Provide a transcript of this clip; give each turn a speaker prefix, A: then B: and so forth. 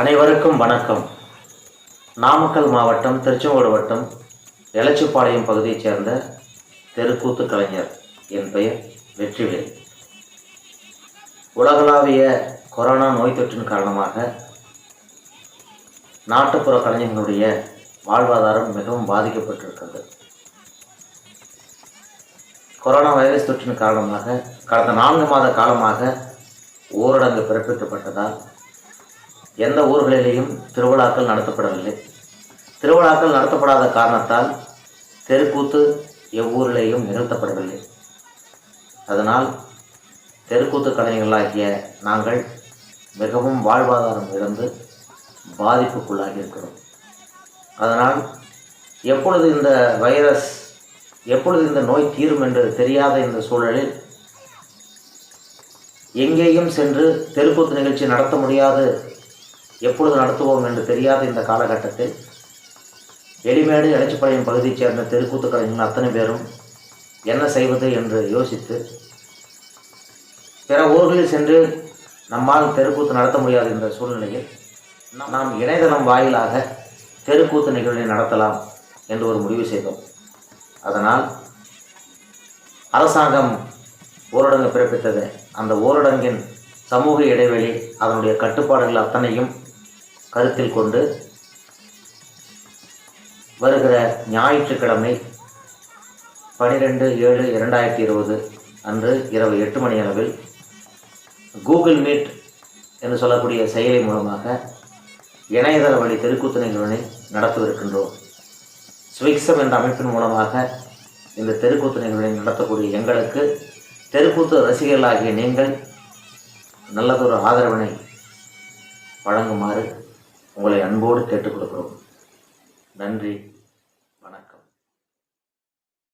A: அனைவருக்கும் வணக்கம். நாமக்கல் மாவட்டம் திருச்செங்கோடு வட்டம் எலச்சிப்பாளையம் பகுதியைச் சேர்ந்த தெருக்கூத்து கலைஞர். என் பெயர் வெற்றிவேல். உலகளாவிய கொரோனா நோய் தொற்றின் காரணமாக நாட்டுப்புற கலைஞர்களுடைய வாழ்வாதாரம் மிகவும் பாதிக்கப்பட்டிருக்கிறது. கொரோனா வைரஸ் தொற்றின் காரணமாக கடந்த நான்கு மாத காலமாக ஊரடங்கு பிறப்பிக்கப்பட்டதால் எந்த ஊர்களிலேயும் திருவிழாக்கள் நடத்தப்படவில்லை. திருவிழாக்கள் நடத்தப்படாத காரணத்தால் தெருக்கூத்து எவ்வூரிலேயும் நிகழ்த்தப்படவில்லை. அதனால் தெருக்கூத்து கலைஞர்களாகிய நாங்கள் மிகவும் வாழ்வாதாரம் இழந்து பாதிப்புக்குள்ளாகி இருக்கிறோம். அதனால் எப்பொழுது இந்த வைரஸ் எப்பொழுது இந்த நோய் தீரும் என்று தெரியாத இந்த சூழலில் எங்கேயும் சென்று தெருக்கூத்து நிகழ்ச்சி நடத்த முடியாது எப்பொழுது நடத்துவோம் என்று தெரியாத இந்த காலகட்டத்தில் எலிமேடு எலச்சிப்பாளையம் பகுதியைச் சேர்ந்த தெருக்கூத்து கலைஞர்கள் அத்தனை பேரும் என்ன செய்வது என்று யோசித்து பிற ஊர்களில் சென்று நம்மால் தெருக்கூத்து நடத்த முடியாது என்ற சூழ்நிலையில் நாம் இணையதளம் வாயிலாக தெருக்கூத்து நிகழ்வை நடத்தலாம் என்று ஒரு முடிவு செய்தோம். அதனால் அரசாங்கம் ஊரடங்கு பிறப்பித்தது. அந்த ஊரடங்கின் சமூக இடைவெளி அதனுடைய கட்டுப்பாடுகள் அத்தனையும் கருத்தில் கொண்டு வருகிற ஞாயிற்றுக்கிழமை பனிரெண்டு ஏழு இரண்டாயிரத்தி இருபது அன்று இரவு எட்டு மணி அளவில் கூகுள் மீட் என்று சொல்லக்கூடிய செயலி மூலமாக இணையதள வழி தெருக்கூத்து நிகழ்வினை நடத்தவிருக்கின்றோம் ஸ்விக்ஸம் என்ற அமைப்பின் மூலமாக இந்த தெருக்கூத்து நிகழ்வினை நடத்தக்கூடிய எங்களுக்கு தெருக்கூத்து ரசிகர்களாகிய நீங்கள் நல்லதொரு ஆதரவினை வழங்குமாறு உங்களை அன்போடு கேட்டுக் கொடுக்கிறோம். நன்றி.